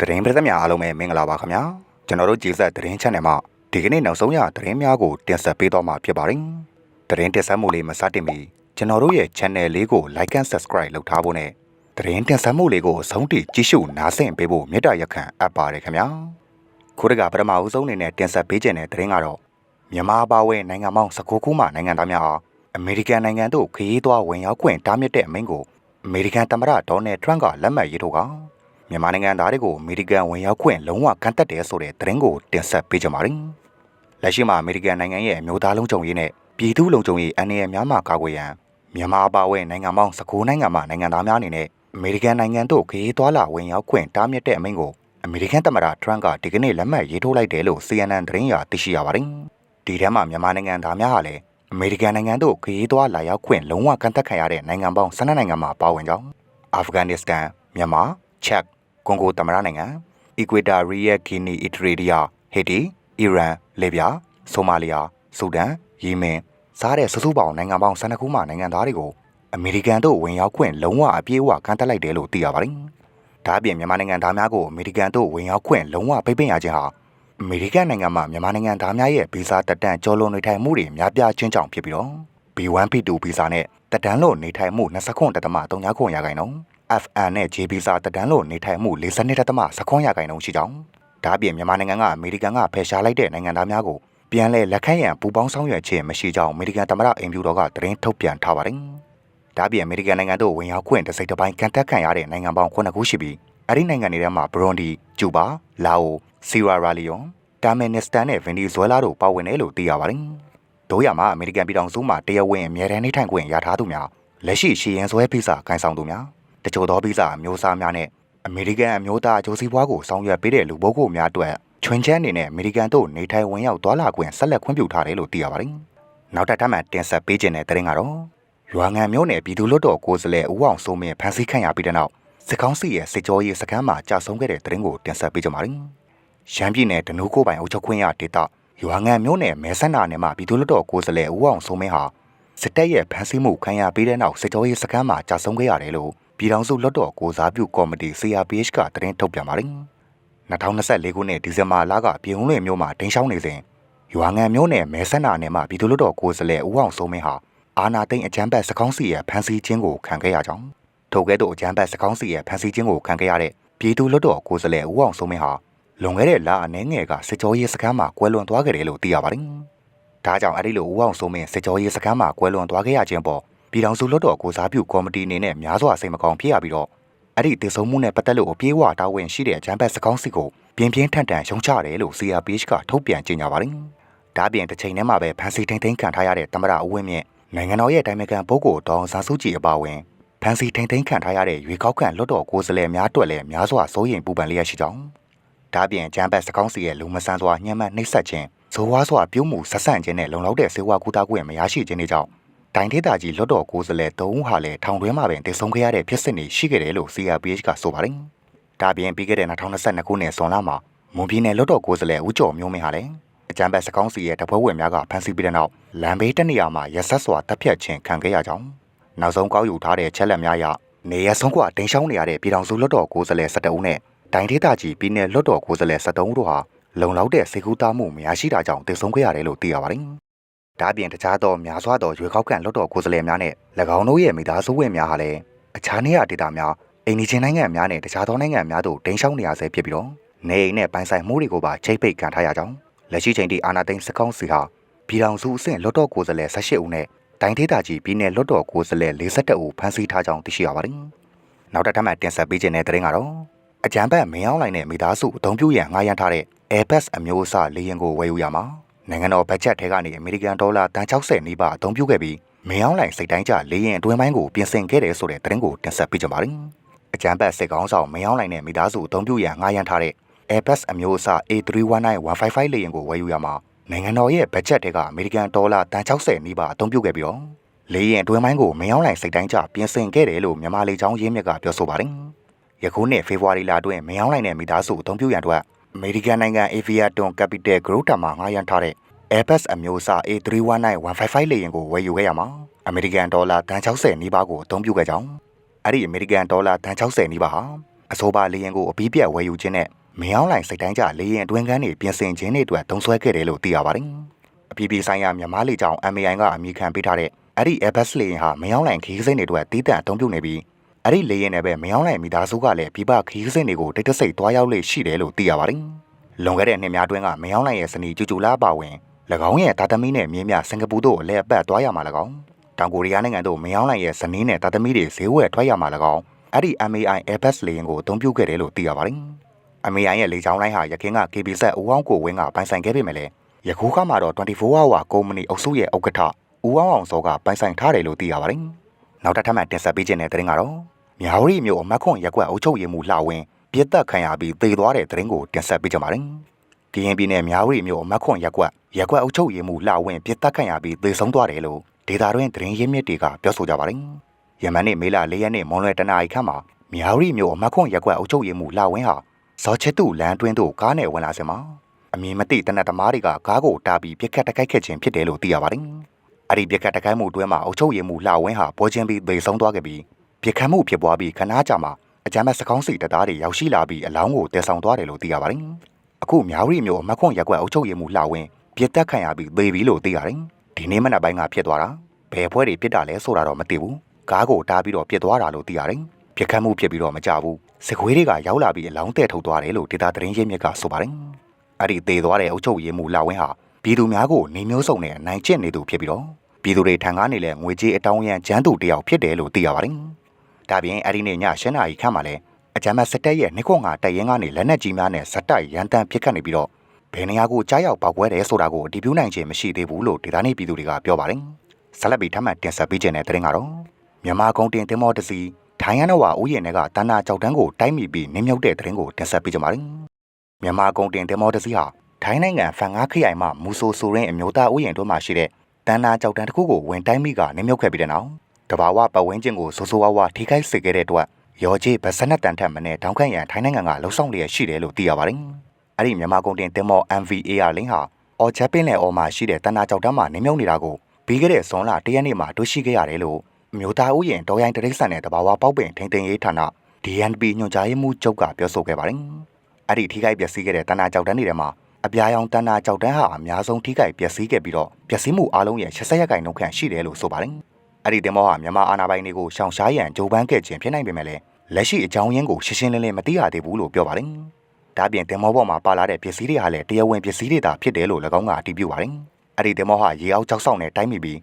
သတင်းပရိသတ်များအားလုံးပဲမင်္ဂလာပါခင်ဗျာကျွန်တော်တို့ကြည်ဆက်သတင်း channel မှာဒီကနေ့နောက်ဆုံးရသတင်းများကိုတင်ဆက်ပေးသွားမှာဖြစ်ပါတယ်သတင်းတင်ဆက်မှုလေးမစတင်မီကျွန်တော်တို့ရဲ့ channel လေးကို like and subscribe လုပ်ထားဖို့နဲ့သတင်းတင်ဆက်မှုလေးကိုအဆုံးထိကြည့်ရှုနားဆင်ပေးဖို့မေတ္တာရက်ခံအပ်ပါတယ်ခင်ဗျာခုတကပထမဦးဆုံးအနေနဲ့တင်ဆက်ပေးခြင်းတဲ့သတင်းကတော့မြန်မာပါဝင်နိုင်ငံပေါင်း19ခုမှနိုင်ငံသားများအားအမေရိကန်နိုင်ငံတို့ခရီးသွားဝင်ရောက်ခွင့်တားမြစ်တဲ့အမိန့်ကိုအမေရိကန်သမ္မတဒေါ်နယ်ထရန့်ကလက်မှတ်ရေးထိုးက မြန်မာနိုင်ငံသားတွေကိုအမေရိကန်ဝင်ရောက်ခွင့်လုံးဝကန့်သက်တယ်ဆိုတဲ့သတင်းကိုတင်ဆက်ပေးကြပါမယ်။လက်ရှိမှာအမေရိကန်နိုင်ငံရဲ့အမျိုးသားလုံးချုပ်ရေးနဲ့ပြည်သူ့လုံးချုပ်ရေးအန်ရများမှကာကွယ်ရန်မြန်မာအပါအဝင်နိုင်ငံပေါင်း19နိုင်ငံမှနိုင်ငံသားများအနေနဲ့အမေရိကန်နိုင်ငံတို့ခရီးသွားလာဝင်ရောက်ခွင့်တားမြစ်တဲ့အမိန့်ကိုအမေရိကန်သမ္မတထရန့်ကဒီကနေ့လက်မှတ်ရေးထိုးလိုက်တယ်လို့ CNN သတင်းရသိရှိရပါတယ်။ဒီထဲမှာမြန်မာနိုင်ငံသားများဟာလည်းအမေရိကန်နိုင်ငံတို့ခရီးသွားလာရောက်ခွင့်လုံးဝကန့်သက်ခံရတဲ့နိုင်ငံပေါင်း12နိုင်ငံမှာပါဝင်ကြောင်းအာဖဂန်နစ္စတန်မြန်မာချက် ကွန်ဂိုသမ္မတနိုင်ငံအီကွေတာရီယက်ဂီနီအီတရီဒီယာဟေတီအီရန်လေဗျာဆိုမာလီယာဆူဒန်ယီမင်စားတဲ့စုစုပေါင်းနိုင်ငံပေါင်း12ခုမှနိုင်ငံသားတွေကိုအမေရိကန်တို့ဝင်ရောက်ခွင့်လုံးဝအပြည့်အဝကန့်သက်လိုက်တယ်လို့သိရပါတယ်။ဒါ့အပြင်မြန်မာနိုင်ငံသားများကိုအမေရိကန်တို့ဝင်ရောက်ခွင့်လုံးဝပိတ်ပင်ရခြင်းဟာအမေရိကန်နိုင်ငံမှာမြန်မာနိုင်ငံသားများရဲ့ဗီဇာတက်တန့်ကျော်လွန်နေထိုင်မှုတွေများပြားခြင်းကြောင့်ဖြစ်ပြီးတော့ B1 P2 ဗီဇာနဲ့တက်တန်းလို့နေထိုင်မှု29.3ခွန်ရာခိုင်နှုန်း FN နဲ့ J ဗီဇာတက်တန်းလို့နေထိုင်မှု42.3ရာခိုင်နှုန်းရှိကြောင်းဒါ့အပြင်မြန်မာနိုင်ငံကအမေရိကန်ကဖယ်ရှားလိုက်တဲ့နိုင်ငံသားများကိုပြန်လည်လက်ခံရန်ပူးပေါင်းဆောင်ရွက်ခြင်းမရှိကြောင်းအမေရိကန်သမ္မတအင်ဖြူတော်ကသတင်းထုတ်ပြန်ထားပါတယ်။ဒါ့အပြင်အမေရိကန်နိုင်ငံတို့ဝင်ရောက်ခွင့်တစ်စိတ်တစ်ပိုင်းကန်တက်ခံရတဲ့နိုင်ငံပေါင်း9ခုရှိပြီးအဲ့ဒီနိုင်ငံတွေထဲမှာဘရွန်ဒီ၊ကျူဘာ၊လာအို၊ဆီရာရာလီယွန်၊တာမင်နစ္စတန်နဲ့ဗင်နီဇွဲလားတို့ပါဝင်တယ်လို့သိရပါတယ်။တို့ရမှာအမေရိကန်ပြည်ထောင်စုမှာတရားဝင်အမြဲတမ်းနေထိုင်ခွင့်ရထားသူများလက်ရှိရှီရင်ဆွဲဗီဇာခိုင်ဆောင်သူများ တချို့သောဗီဇာအမျိုးအစားများနဲ့အမေရိကန်အမျိုးသားအကျိုးစီးပွားကိုဆောင်ရွက်ပေးတဲ့လူပုဂ္ဂိုလ်များအတွက်ချွင်းချမ်းအနေနဲ့အမေရိကန်တို့နေထိုင်ဝင်ရောက်သွားလာခွင့်ဆက်လက်ခွင့်ပြုထားတယ်လို့သိရပါတယ်။နောက်ထပ်ထပ်မံတင်ဆက်ပေးခြင်းတဲ့တဲ့ရင်ကတော့ရွာငံမျိုးနယ်ပြည်သူ့လွတ်တော်ကိုယ်စားလှယ်ဦးအောင်စိုးမင်းဖမ်းဆီးခံရပြီးတဲ့နောက်စစ်ကောင်းစီရဲ့စစ်ကြောရေးစခန်းမှာကြာဆုံးခဲ့တဲ့တဲ့ရင်ကိုတင်ဆက်ပေးကြပါမယ်။ရန်ပြည်နယ်ဒနူးကိုပိုင်အုပ်ချုပ်ခွင့်ရဒေသရွာငံမျိုးနယ်မဲဆန္ဒနယ်မှာပြည်သူ့လွတ်တော်ကိုယ်စားလှယ်ဦးအောင်စိုးမင်းဟာစစ်တပ်ရဲ့ဖမ်းဆီးမှုခံရပြီးတဲ့နောက်စစ်ကြောရေးစခန်းမှာကြာဆုံးခဲ့ရတယ်လို့ ပြည်ထောင်စုလွှတ်တော်ကိုစားပြုကော်မတီ CRPH ကသတင်းထုတ်ပြန်ပါတယ်။2024ခုနှစ်ဒီဇင်ဘာလကပြည်ုံလွင်မြို့မှာဒင်းရှောင်းနေစဉ်ရွာငံမြို့နယ်မဲဆန္ဒနယ်မှာပြည်သူ့လွှတ်တော်ကိုယ်စားလှယ်ဦးအောင်စိုးမင်းဟာအာနာသိန်းအကြမ်းဖက်စကောင်းစီရဲ့ဖမ်းဆီးခြင်းကိုခံခဲ့ရကြောင်းထိုကဲ့သို့အကြမ်းဖက်စကောင်းစီရဲ့ဖမ်းဆီးခြင်းကိုခံခဲ့ရတဲ့ပြည်သူ့လွှတ်တော်ကိုယ်စားလှယ်ဦးအောင်စိုးမင်းဟာလွန်ခဲ့တဲ့လအနည်းငယ်ကစစ်ကြောရေးစခန်းမှာကွဲလွန်သွားခဲ့တယ်လို့သိရပါတယ်။ဒါကြောင့်အဲ့ဒီလိုဦးအောင်စိုးမင်းစစ်ကြောရေးစခန်းမှာကွဲလွန်သွားခဲ့ရခြင်းပေါ် ပြည်ထောင်စုလွှတ်တော်ကိုစားပြုကော်မတီအနေနဲ့များစွာစိတ်မကောင်းဖြစ်ရပြီးတော့အဲ့ဒီတည်ဆုံမှုနဲ့ပတ်သက်လို့အပြေးအဝတာဝန်ရှိတဲ့အကြမ်းဖက်စကောင်းစီကိုပြင်းပြင်းထန်ထန်ရုံချတယ်လို့ CRPH ကထုတ်ပြန်ကြေညာပါတယ်။ဒါ့အပြင်တစ်ချိန်တည်းမှာပဲဖန်စီထိန်ထိန်ခံထားရတဲ့တမရဦးဝင်းမြင့်နိုင်ငံတော်ရဲ့တိုင်ပင်ခံပုဂ္ဂိုလ်ဒေါအောင်ဆန်းစုကြည်အပါအဝင်ဖန်စီထိန်ထိန်ခံထားရတဲ့ရွေကောက်ခံလွှတ်တော်ကိုယ်စားလှယ်များအတွက်လည်းများစွာစိုးရိမ်ပူပန်လျက်ရှိကြောင်းဒါ့အပြင်ကျမ်းပတ်စကောင်းစီရဲ့လူမဆန်းစွာညှဉ်းပန်းနှိပ်စက်ခြင်းဇိုးဝါးစွာပြုံးမှုဆက်ဆန့်ခြင်းနဲ့လုံလောက်တဲ့စေဝါကူတာကွင့်မရရှိခြင်းတွေကြောင့် တိုင်းဒေသကြီးလွတ်တော်ကိုယ်စားလှယ်၃ဦးဟာလည်းထောင်တွင်းမှာပင်တည်ဆုံခဲ့ရတဲ့ဖြစ်စဉ်တွေရှိခဲ့တယ်လို့ CRPH ကဆိုပါတယ်။ဒါပြင်ပြီးခဲ့တဲ့2022ခုနှစ်ဇွန်လမှာမွန်ပြည်နယ်လွတ်တော်ကိုယ်စားလှယ်ဦးကျော်မျိုးမင်းဟာလည်းအကြံပတ်စကောင်းစီရဲ့တပွဲဝင်များကဖမ်းဆီးပြီးတဲ့နောက်လမ်းဘေးတနေရာမှာရက်ဆက်စွာတပ်ဖြတ်ခြင်းခံခဲ့ရကြောင်းနောက်ဆုံးကောက်ယူထားတဲ့ချက်လက်များအရနေရဆုံးကွာတင်ရှောင်းနေရတဲ့ပြည်ထောင်စုလွတ်တော်ကိုယ်စားလှယ်12ဦးနဲ့တိုင်းဒေသကြီးပြည်နယ်လွတ်တော်ကိုယ်စားလှယ်73ဦးတို့ဟာလုံလောက်တဲ့စေကူတာမှုမရရှိတာကြောင့်တည်ဆုံခဲ့ရတယ်လို့သိရပါတယ်။ ဒါ့အပြင်တခြားသောများစွာသောရွေးကောက်ခံလွတ်တော်ကိုယ်စားလှယ်များနဲ့၎င်းတို့ရဲ့မိသားစုဝင်များဟာလည်းအခြားနေရာဒေသများအိန္ဒိချင်းနိုင်ငံများနဲ့တခြားသောနိုင်ငံများသို့တင်ရှောင်းနေရဆဲဖြစ်ပြီးတော့နေအိမ်နဲ့ပိုင်ဆိုင်မှုတွေကိုပါချိတ်ပိတ်ခံထားရကြောင်းလက်ရှိချိန်ထိအာနာသိန်းစကောင်းစီဟာပြည်ထောင်စုအဆင့်လွတ်တော်ကိုယ်စားလှယ်18ဦးနဲ့တိုင်းဒေသကြီးပြည်နယ်လွတ်တော်ကိုယ်စားလှယ်42ဦးဖမ်းဆီးထားကြောင်းသိရှိရပါတယ်။နောက်တစ်ထပ်မှတင်ဆက်ပေးခြင်းတဲ့သတင်းကတော့အကြံပတ်မင်းအောင်လိုင်းနဲ့မိသားစုအုံပြုရန်ငှားရမ်းထားတဲ့ Airbus အမျိုးအစားလေယာဉ်ကိုဝယ်ယူရမှာ နိုင်ငံတော်ဘတ်ဂျက်ထဲကနေအမေရိကန်ဒေါ်လာတန်60နီးပါးအသုံးပြုခဲ့ပြီးမင်းအောင်လိုင်းစိတ်တိုင်းကျလေယာဉ်အတွင်းပိုင်းကိုပြင်ဆင်ခဲ့တယ်ဆိုတဲ့သတင်းကိုတင်ဆက်ပေးကြပါမယ်။အကြံပတ်စစ်ကောင်းဆောင်မင်းအောင်လိုင်းနဲ့မိသားစုအုံပြုရန်ငှားရမ်းထားတဲ့ Airbus အမျိုးအစား A319-155 လေယာဉ်ကိုဝယ်ယူရမှာနိုင်ငံတော်ရဲ့ဘတ်ဂျက်တွေကအမေရိကန်ဒေါ်လာတန်60နီးပါးအသုံးပြုခဲ့ပြီးတော့လေယာဉ်အတွင်းပိုင်းကိုမင်းအောင်လိုင်းစိတ်တိုင်းကျပြင်ဆင်ခဲ့တယ်လို့မြန်မာလေကြောင်းရင်းမြစ်ကပြောဆိုပါတယ်။ယခုနှစ်ဖေဖော်ဝါရီလအတွင်းမင်းအောင်လိုင်းနဲ့မိသားစုအသုံးပြုရန်အတွက် အမေရိကန်နိုင်ငံ Aviaton Capital Group တာမှာငှားရမ်းထားတဲ့ Airbus အမျိုးအစား A319-155 လေယာဉ်ကိုဝယ်ယူခဲ့ရမှာအမေရိကန်ဒေါ်လာတန်60နီးပါးကိုအသုံးပြုခဲ့ကြောင်းအဲ့ဒီအမေရိကန်ဒေါ်လာတန်60နီးပါးဟာအဆိုပါလေရင်ကိုအပြီးပြတ်ဝယ်ယူခြင်းနဲ့မင်းအောင်လိုင်စိတ်တိုင်းကြလေရင်အတွင်းကန်းတွေပြင်ဆင်ခြင်းတွေအတွက်တုံးဆွဲခဲ့တယ်လို့သိရပါတယ်။အပြည်ပြည်ဆိုင်ရာမြန်မာလေကြောင်း MAI ကအမိခံပေးထားတဲ့အဲ့ဒီ Airbus လေရင်ဟာမင်းအောင်လိုင်ခီးစိမ့်တွေအတွက်တီးတန့်အသုံးပြုနေပြီး အဲ့ဒီလေရင်နဲ့ပဲမင်းအောင်လိုင်မိသားစုကလည်းပြပခီးစိမ့်တွေကိုတိတ်တဆိတ်တွားရောက်လေရှိတယ်လို့သိရပါတယ်။လွန်ခဲ့တဲ့နှစ်များတွင်းကမင်းအောင်လိုင်ရဲ့စနီကျူကျူလာပါဝင်၎င်းရဲ့တာသမီနဲ့မြင်းမြစင်ကာပူတို့အလဲအပတ်တွားရမှာ၎င်းတောင်ကိုရီးယားနိုင်ငံတို့မင်းအောင်လိုင်ရဲ့ဇနီးနဲ့တာသမီတွေဈေးဝယ်ထွက်ရမှာ၎င်းအဲ့ဒီ MAI Airbus လေယာဉ်ကိုအသုံးပြုခဲ့တယ်လို့သိရပါတယ်။ MAI ရဲ့လေကြောင်းလိုင်းဟာရခင်က KBZ ဦးအောင်ကိုဝင်းကပိုင်ဆိုင်ခဲ့ပေမဲ့လည်းယခုခါမှာတော့24 hour ကုမ္ပဏီအုပ်စုရဲ့ဥက္ကဋ္ဌဦးအောင်အောင်စောကပိုင်ဆိုင်ထားတယ်လို့သိရပါတယ်။ နောက်တစ်ထပ်မှတင်ဆက်ပေးခြင်းတဲ့တဲ့ရင်ကတော့မြောင်ရီမျိုးအမတ်ခွန်ရက်ကွက်အုပ်ချုပ်ရေးမှူးလှဝင်းပြစ်တက်ခံရပြီးသေသွားတဲ့တဲ့ရင်ကိုတင်ဆက်ပေးကြပါမယ်။ကရင်ပြည်နယ်မြောင်ရီမျိုးအမတ်ခွန်ရက်ကွက်ရက်ကွက်အုပ်ချုပ်ရေးမှူးလှဝင်းပြစ်တက်ခံရပြီးသေဆုံးသွားတယ်လို့ဒေတာတွင်သတင်းရင်းမြစ်တွေကပြောဆိုကြပါတယ်။ယမန်နေ့မေလ၄ရက်နေ့မွန်လွယ်တနာရီခန့်မှာမြောင်ရီမျိုးအမတ်ခွန်ရက်ကွက်အုပ်ချုပ်ရေးမှူးလှဝင်းဟာဇော်ချစ်တူလမ်းတွင်းသို့ကားနဲ့ဝင်လာစမှာအမည်မသိတနက်သမားတွေကကားကိုတားပြီးပြစ်ခတ်တိုက်ခိုက်ခဲ့ခြင်းဖြစ်တယ်လို့သိရပါတယ်။ အဲ့ဒီပြစ်ခတ်တိုက်ခိုက်မှုတွင်းမှာအုပ်ချုပ်ရေးမှူးလှဝင်းဟာပွဲချင်းပြီးသေဆုံးသွားခဲ့ပြီးပြစ်ခတ်မှုဖြစ်ပွားပြီးခဏကြာမှအကြမ်းဖက်စကောင်းစီတပ်သားတွေရောက်ရှိလာပြီးအလောင်းကိုတည်ဆောင်သွားတယ်လို့သိရပါတယ်။အခုမြောင်ရီမျိုးအမတ်ခွန်ရက်ကွက်အုပ်ချုပ်ရေးမှူးလှဝင်းပြစ်တက်ခံရပြီးသေပြီလို့သိရတယ်။ဒီနေ့မနက်ပိုင်းကဖြစ်သွားတာဘယ်ဖွဲ့တွေပြစ်တာလဲဆိုတာတော့မသိဘူး။ကားကိုတားပြီးတော့ပြစ်သွားတာလို့သိရတယ်။ပြစ်ခတ်မှုဖြစ်ပြီးတော့မကြဘူး။စကွေးတွေကရောက်လာပြီးအလောင်းတဲ့ထုတ်သွားတယ်လို့ဒေတာသတင်းရင်းမြစ်ကဆိုပါတယ်။အဲ့ဒီသေသွားတဲ့အုပ်ချုပ်ရေးမှူးလှဝင်းဟာပြည်သူများကိုနေမျိုးစုံနဲ့အနိုင်ကျင့်နေသူဖြစ်ပြီးတော့ ပြည်သူတွေထံကနေလည်းငွေကြေးအတောင်းရန်ကျန်းသူတယောက်ဖြစ်တယ်လို့သိရပါတယ်။ဒါပြင်အဲ့ဒီနေ့ည၈နာရီခန့်မှာလည်းအကြမ်းဖက်စစ်တပ်ရဲ့နှိခွန်ငါတိုက်ရင်ကနေလက်နက်ကြီးများနဲ့ဇက်တိုက်ရန်တမ်းပစ်ခတ်နေပြီးတော့ဘယ်နေရာကိုကြားရောက်ပောက်ကွဲတယ်ဆိုတာကိုအတည်ပြုနိုင်ခြင်းမရှိသေးဘူးလို့ဒေသနေပြည်သူတွေကပြောပါတယ်။ဆက်လက်ပြီးထပ်မံတင်ဆက်ပေးခြင်းတဲ့တဲ့ရင်ကတော့မြန်မာကုန်တင်တင်မောတစီထိုင်းရနဝဥယျာဉ်တွေကတန်းနာကြောက်တန်းကိုတိုက်မိပြီးနင်းမြုပ်တဲ့တဲ့ရင်ကိုတင်ဆက်ပေးကြပါမယ်။မြန်မာကုန်တင်တင်မောတစီဟာထိုင်းနိုင်ငံဖန်ငါခရိုင်မှမူဆိုဆိုရင်အမျိုးသားဥယျာဉ်တို့မှရှိတဲ့ တန်းနာကြောက်တန်းတစ်ခုကိုဝင်တိုက်မိကနင်းမြုပ်ခဲ့ပြီးတဲ့နောက်တဘာဝပတ်ဝန်းကျင်ကိုဆိုးဆိုးဝါးဝါထိခိုက်စေခဲ့တဲ့အတွက်ရော်ကြီးဗစနက်တန်ထက်မနဲ့တောင်ခန့်ရန်ထိုင်းနိုင်ငံကလှုပ်ဆောင်လျက်ရှိတယ်လို့သိရပါတယ်။အဲ့ဒီမြန်မာကုန်တင်တင်မော MVAR လင်းဟာအော်ချက်ပင်းလေအော်မှာရှိတဲ့တန်နာကြောက်တန်းမှာနင်းမြုပ်နေတာကိုပြီးခဲ့တဲ့ဇွန်လ၁ရက်နေ့မှာတွေ့ရှိခဲ့ရတယ်လို့မြို့သားဥယျာဉ်တော်ရိုင်းတရိတ်ဆန်တဲ့တဘာဝပေါက်ပင်ထိန်သိမ်းရေးဌာန DNP ညွှန်ကြားရေးမှူးချုပ်ကပြောဆိုခဲ့ပါတယ်။အဲ့ဒီထိခိုက်ပျက်စီးခဲ့တဲ့တန်နာကြောက်တန်းတွေထဲမှာ အပြာရောင်တန်နာကြောက်တန်းဟာအများဆုံးထိခိုက်ပျက်စီးခဲ့ပြီးတော့ပျက်စီးမှုအလုံးရဲ့80ရာခိုင်နှုန်းခန့်ရှိတယ်လို့ဆိုပါတယ်။အဲ့ဒီတင်မောဟာမြန်မာအာဏာပိုင်တွေကိုရှောင်ရှားရန်ကြိုးပမ်းခဲ့ခြင်းဖြစ်နိုင်ပေမဲ့လည်းလက်ရှိအကြောင်းရင်းကိုရှင်းရှင်းလင်းလင်းမသိရသေးဘူးလို့ပြောပါတယ်။ဒါပြင်တင်မောပေါ်မှာပါလာတဲ့ပစ္စည်းတွေဟာလည်းတရားဝင်ပစ္စည်းတွေသာဖြစ်တယ်လို့၎င်းကအတည်ပြုပါတယ်။အဲ့ဒီတင်မောဟာရေအောက်ကြောက်ဆောင်နဲ့တိုင်းမိပြီး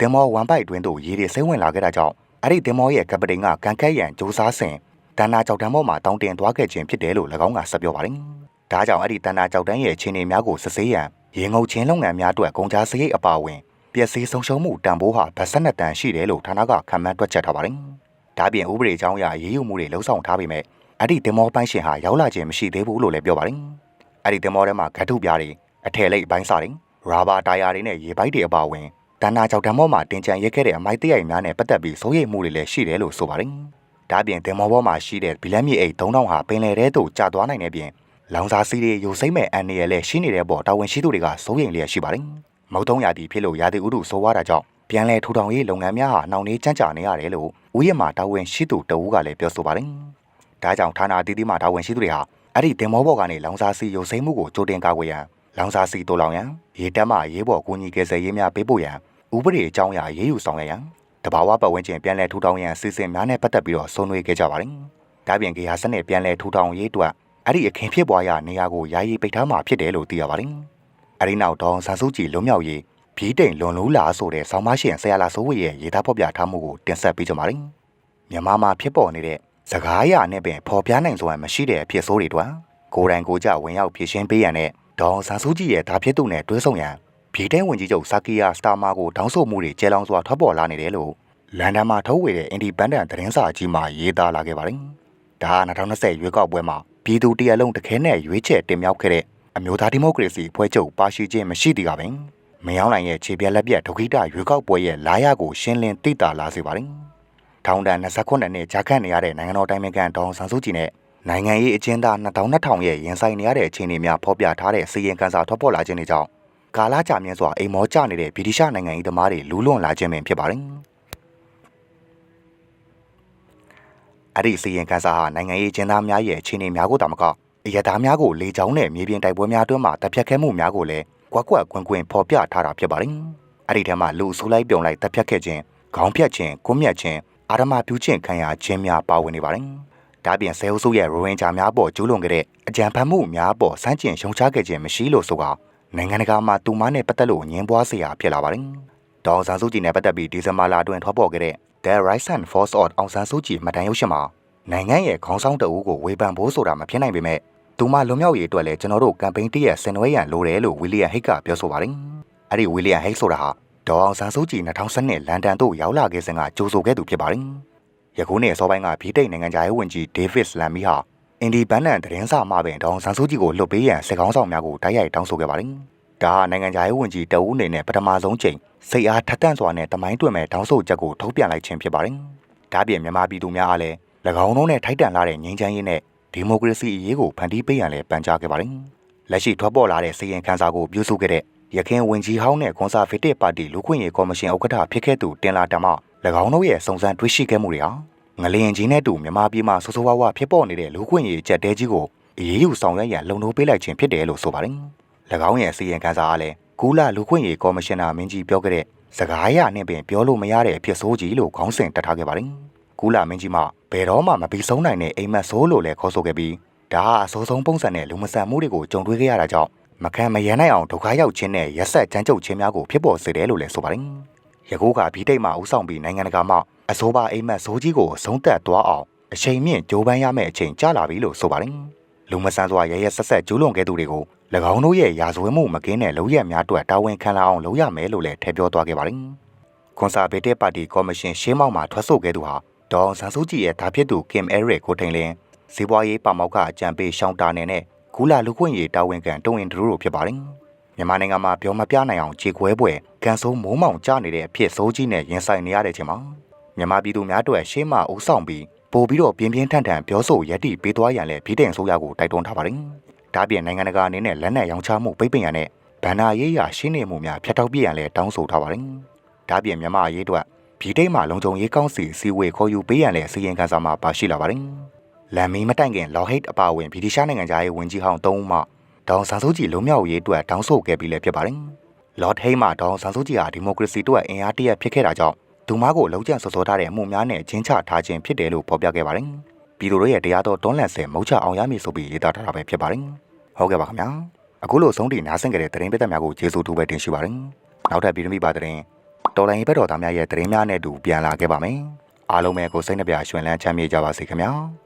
တင်မောဝမ်ပိုက်တွင်းသို့ရေတွေစိမ့်ဝင်လာခဲ့တာကြောင့်အဲ့ဒီတင်မောရဲ့ကပတိန်ကကန်ခက်ရန်စူးစမ်းစဉ်တန်နာကြောက်တန်းပေါ်မှာတောင်းတင်သွားခဲ့ခြင်းဖြစ်တယ်လို့၎င်းကဆက်ပြောပါတယ်။ ဒါကြောင့်အဲ့ဒီတန်နာကြောက်တန်းရဲ့အခြေအနေများကိုစစ်ဆေးရန်ရေငုံချင်းလုပ်ငန်းများအတွက်ကုန်ကြစရိတ်အပါအဝင်ပျက်စီးဆုံးရှုံးမှုတန်ဖိုးဟာဗတ်ဆက်နှစ်တန်ရှိတယ်လို့ဌာနကခံမှန်းတွက်ချက်ထားပါတယ်။ဒါပြင်ဥပဒေအကြောင်းအရရေးယူမှုတွေလှုံ့ဆော်ထားပေမဲ့အဲ့ဒီတင်မောပိုင်းရှင်ဟာရောက်လာခြင်းမရှိသေးဘူးလို့လည်းပြောပါတယ်။အဲ့ဒီတင်မောထဲမှာဂတ်ထုပြားတွေအထည်လိပ်ပိုင်းစားတွေရာဘာတာယာတွေနဲ့ရေပိုက်တွေအပါအဝင်တန်နာကြောက်တံမောမှာတင်ကြံရက်ခဲ့တဲ့အမိုက်တရိုက်များနဲ့ပတ်သက်ပြီးစိုးရိမ်မှုတွေလည်းရှိတယ်လို့ဆိုပါတယ်။ဒါပြင်တင်မောဘောမှာရှိတဲ့ဗီလက်မြေအိတ်3000ဟာပင်လယ်ထဲသို့ကျသွားနိုင်တဲ့ပြင် လောင်စာစီးတွေယူစိမ့်မဲ့အန်နေရလဲရှိနေတဲ့ပေါ်တာဝန်ရှိသူတွေကစိုးရိမ်လျက်ရှိပါတယ်။မုတ်တုံးရာသီဖြစ်လို့ရာသီဥတုဆိုးွားတာကြောင့်ပြန်လည်ထူထောင်ရေးလုပ်ငန်းများဟာနှောင့်နှေးကြန့်ကြာနေရတယ်လို့ဥယျာဉ်မှာတာဝန်ရှိသူတဦးကလည်းပြောဆိုပါတယ်။ဒါကြောင့်ဌာနအသီးသီးမှာတာဝန်ရှိသူတွေဟာအဲ့ဒီတင်မောဘောကနေလောင်စာစီယူစိမ့်မှုကိုကြိုတင်ကာကွယ်ရန်လောင်စာစီတိုးလောင်ရန်ရေတက်မှရေးပေါ်ကူညီကယ်ဆယ်ရေးများပေးပို့ရန်ဥပဒေအကြောင်းအရာရေးယူဆောင်ရွက်ရန်တဘာဝပတ်ဝန်းကျင်ပြန်လည်ထူထောင်ရန်စီစဉ်များနဲ့ပတ်သက်ပြီးတော့ဆွေးနွေးခဲ့ကြပါတယ်။ဒါပြင်ကေဟာစနစ်ပြန်လည်ထူထောင်ရေးအတွက် အဲ့ဒီအခင်းဖြစ်ပွားရနေရာကိုယာယီပိတ်ထားမှာဖြစ်တယ်လို့သိရပါတယ်။အဲ့ဒီနောက်ဒေါန်ဆန်စုကြည်လွံ့မြောက်ရေးဘီးတိန်လွန်လို့လာဆိုတဲ့ဆောင်းမရှင်ဆရာလာစိုးဝေရဲ့ရေးသားဖော်ပြထားမှုကိုတင်ဆက်ပေးကြပါမယ်။မြန်မာမှာဖြစ်ပေါ်နေတဲ့စကားရနဲ့ပင်ဖော်ပြနိုင်စွမ်းမရှိတဲ့အဖြစ်ဆိုးတွေတွင်ကိုယ်တိုင်ကိုကြဝင်ရောက်ဖြည့်ရှင်းပေးရန်နဲ့ဒေါန်ဆန်စုကြည်ရဲ့ဓာဖြစ်သူနဲ့တွဲဆုံရန်ဗြိတိန်ဝန်ကြီးချုပ်ဆာကီယာစတာမာကိုတောင်းဆိုမှုတွေကျဲလောင်စွာထွက်ပေါ်လာနေတယ်လို့လန်ဒန်မှာထုတ်ဝေတဲ့အင်ဒီပန်ဒန်သတင်းစာကြီးမှာရေးသားလာခဲ့ပါတယ်။ဒါက2020ရွေးကောက်ပွဲမှာ ပြည်သူတရက်လုံးတခဲနဲ့ရွေးချယ်တင်မြှောက်ခဲ့တဲ့အမျိုးသားဒီမိုကရေစီဖွဲ့ချုပ်ပါရှိခြင်းမရှိသေးကပင်မယောင်းနိုင်ရဲ့ခြေပြက်လက်ပြက်ဒုက္ခိတရွေးကောက်ပွဲရဲ့လာရကိုရှင်းလင်းသိတာလာစေပါတယ်။ထောင်ဒဏ်29နှစ်ကြာခန့်နေရတဲ့နိုင်ငံတော်တိုင်းနိုင်ငံဒေါန်ဆန်းစုကြည်နဲ့နိုင်ငံရေးအကျဉ်းသား2000ရဲ့ရင်ဆိုင်နေရတဲ့အခြေအနေများဖော်ပြထားတဲ့စီရင်ခံစာထွက်ပေါ်လာခြင်းတွေကြောင့်ကာလကြာမြင့်စွာအိမ်မောကျနေတဲ့ဗြိတိရှနိုင်ငံ၏သမားတွေလူးလွန်လာခြင်းပင်ဖြစ်ပါတယ်။ အဲ့ဒီစီရင်ခန်းစာဟာနိုင်ငံရေးကျင်းသားများရဲ့အခြေအနေများကိုတာမကအရသားများကိုလေကြောင်းနဲ့မြေပြင်တိုက်ပွဲများအတွင်းမှာတပ်ဖြတ်ခဲ့မှုများကိုလည်းကွက်ကွက်ကွင်းကွင်းဖော်ပြထားတာဖြစ်ပါတယ်။အဲ့ဒီထဲမှာလူအစုလိုက်ပြုံလိုက်တပ်ဖြတ်ခဲ့ခြင်းခေါင်းဖြတ်ခြင်းကွန်းမြတ်ခြင်းအာရမပြုခြင်းခံရခြင်းများပါဝင်နေပါတယ်။ဒါပြင်ဆဲအုပ်စုရဲ့ရိုဝင်ဂျာများပေါ်ကျူးလွန်ခဲ့တဲ့အကြံဖန်မှုများပေါ်စမ်းကျင်ရှုံချခဲ့ခြင်းမရှိလို့ဆိုကနိုင်ငံတကာမှာတူမနဲ့ပတ်သက်လို့ညင်ပွားစရာဖြစ်လာပါတယ်။ဒေါအောင်ဆန်းစုကြည်နဲ့ပတ်သက်ပြီးဒီဇင်ဘာလအတွင်းထွက်ပေါ်ခဲ့တဲ့ The Rise and Force of အောင်ဆန်းစုကြည်မှတ်တမ်းရုပ်ရှင်မှာနိုင်ငံရဲ့ခေါင်းဆောင်တအူးကိုဝေဖန်ဖို့ဆိုတာမဖြစ်နိုင်ပေမဲ့သူမလွန်မြောက်ရေးအတွက်လည်းကျွန်တော်တို့ကမ်ပိန်းတရက်ဆင်နွှဲရန်လိုတယ်လို့ဝီလီယံဟိတ်ကပြောဆိုပါတယ်။အဲ့ဒီဝီလီယံဟိတ်ဆိုတာဟာဒေါ်အောင်ဆန်းစုကြည်2012လန်ဒန်သို့ရောက်လာခဲ့စဉ်ကကြိုဆိုခဲ့သူဖြစ်ပါတယ်။ယခုနှစ်အစောပိုင်းကဗြိတိန်နိုင်ငံသားရေးဝန်ကြီးဒေးဗစ်လမ်မီဟာအင်ဒီပန်ဒန်သတင်းစာမှပင်ဒေါ်အောင်ဆန်းစုကြည်ကိုလွတ်ပေးရန်စစ်ကောင်းဆောင်များကိုတိုက်ရိုက်တောင်းဆိုခဲ့ပါတယ်။ ဒါဟာနိုင်ငံသားရေးဝန်ကြီးတအူးအနေနဲ့ပထမဆုံးချိန်စိတ်အားထက်သန်စွာနဲ့တမိုင်းတွင်မဲ့တောင်းဆိုချက်ကိုထုတ်ပြန်လိုက်ခြင်းဖြစ်ပါတယ်။ဒါပြင်မြန်မာပြည်သူများအားလည်း၎င်းတို့နဲ့ထိုက်တန်လာတဲ့ငြိမ်းချမ်းရေးနဲ့ဒီမိုကရေစီအရေးကိုဖန်တီးပေးရန်လည်းပန်ကြားခဲ့ပါတယ်။လက်ရှိထွက်ပေါ်လာတဲ့စီရင်ခန်းစာကိုပြုစုခဲ့တဲ့ရခိုင်ဝင်ကြီးဟောင်းနဲ့ကွန်ဆာဗေးတစ်ပါတီလူခွင့်ရေးကော်မရှင်ဥက္ကဋ္ဌဖြစ်ခဲ့သူတင်လာတမ၎င်းတို့ရဲ့စုံစမ်းတွေ့ရှိခဲ့မှုတွေဟာငလျင်ကြီးနဲ့တူမြန်မာပြည်မှာဆိုးဆိုးဝါးဝါဖြစ်ပေါ်နေတဲ့လူခွင့်ရေးကြက်တဲကြီးကိုအရေးယူဆောင်ရွက်ရန်လုံလို့ပေးလိုက်ခြင်းဖြစ်တယ်လို့ဆိုပါတယ်။၎ င်းရဲ့စီရင်ခန်းစာအားလည်းကူလာလူခွင့်ရေးကော်မရှင်နာမင်းကြီးပြောခဲ့တဲ့စကားရနဲ့ပင်ပြောလို့မရတဲ့အဖြစ်ဆိုးကြီးလို့ခေါင်းစဉ်တက်ထားခဲ့ပါတယ်။ကူလာမင်းကြီးမှဘယ်တော့မှမပြီးဆုံးနိုင်တဲ့အိမ်မက်ဆိုးလို့လည်းခေါ်ဆိုခဲ့ပြီးဒါဟာအဆိုးဆုံးပုံစံနဲ့လူမဆန်မှုတွေကိုကြုံတွေ့ခဲ့ရတာကြောင့်မခံမရနိုင်အောင်ဒုက္ခရောက်ခြင်းနဲ့ရက်ဆက်ကြမ်းကြုတ်ခြင်းများကိုဖြစ်ပေါ်စေတယ်လို့လည်းဆိုပါတယ်။ယခုကဗီတိတ်မှဥဆောင်ပြီးနိုင်ငံတကာမှအဆိုးပါအိမ်မက်ဆိုးကြီးကိုဆုံးသက်သွားအောင်အချိန်မြင့်ကြိုးပမ်းရမယ့်အချိန်ကြာလာပြီလို့ဆိုပါတယ်။လူမဆန်စွာရရဆက်ဆက်ကျူးလွန်ခဲ့သူတွေကို၎ င်းတို့ရဲ့ရာဇဝတ်မှုမကင်းတဲ့လုပ်ရက်များအတွက်တာဝန်ခံလာအောင်လုပ်ရမယ်လို့လည်းထည့်ပြောသွားခဲ့ပါတယ်။ကွန်ဆာဗေးတစ်ပါတီကော်မရှင်ရှင်းမောက်မှာထွက်ဆိုခဲ့သူဟာဒေါ်ဆန်စုကြည်ရဲ့ဓာဖြစ်သူကင်အဲရစ်ကိုထိန်လင်းဇီးပွားရေးပါမောက်ကအကြံပေးရှောင်းတာနယ်နဲ့ဂူလာလူခွင့်ရေးတာဝန်ခံတုံရင်ဒရူတို့ဖြစ်ပါတယ်။မြန်မာနိုင်ငံမှာပြောမပြနိုင်အောင်ခြေခွဲပွဲကန်ဆိုးမိုးမောင်ကျနေတဲ့အဖြစ်ဆိုးကြီးနဲ့ရင်ဆိုင်နေရတဲ့ချိန်မှာမြန်မာပြည်သူများအတွက်ရှေးမှအုပ်ဆောင်ပြီးပို့ပြီးတော့ပြင်းပြင်းထန်ထန်ပြောဆိုရက်တီပေးသွားရန်လည်းပြည်တိုင်ဆိုရကိုတိုက်တွန်းထားပါတယ်။ ဒါပြင်နိုင်ငံတကာအနေနဲ့လက်နက်ရောင်းချမှုပိတ်ပင်ရန်နဲ့ဗန္နာရေးရာရှင်းနေမှုများဖျက်တောက်ပြရန်လည်းတောင်းဆိုထားပါတယ်။ဒါပြင်မြန်မာရေးအတွက်ပြည်တိတ်မှာလုံခြုံရေးကောင်းစီစီဝေခေါ်ယူပေးရန်လည်းစီရင်ခံစာမှာပါရှိလာပါတယ်။လမ်မီမတိုင်ခင်လော်ဟိတ်အပါအဝင်ဗြိတိရှားနိုင်ငံသားရေးဝန်ကြီးဟောင်း၃ဦးမှဒေါန်ဆန်စုကြည်လုံမြောက်ရေးအတွက်တောင်းဆိုခဲ့ပြီးလည်းဖြစ်ပါတယ်။လော်ဟိတ်မှာဒေါန်ဆန်စုကြည်ဟာဒီမိုကရေစီအတွက်အင်အားတရက်ဖြစ်ခဲ့တာကြောင့်သူမကိုလုံးကျန်စောစောထားတဲ့အမှုများနဲ့ချင်းချထားခြင်းဖြစ်တယ်လို့ဖော်ပြခဲ့ပါတယ်။ ပြည်သူတို့ရဲ့တရားတော်တွန်းလှန်ဆဲမုတ်ချအောင်ရမည်ဆိုပြီးရေးသားထားတာပဲဖြစ်ပါတယ်။ဟုတ်ကဲ့ပါခင်ဗျာ။အခုလိုဆုံးတီနားဆင်ကြတဲ့သတင်းပိသက်များကိုကျေးဇူးတူပဲတင်ရှိပါတယ်။နောက်ထပ်ပြည်သူမိပါတဲ့တော်လိုင်းဘက်တော်သားများရဲ့သတင်းများနဲ့အတူပြန်လာခဲ့ပါမယ်။အားလုံးပဲကိုစိတ်နှပြရွှင်လန်းချမ်းမြေ့ကြပါစေခင်ဗျာ။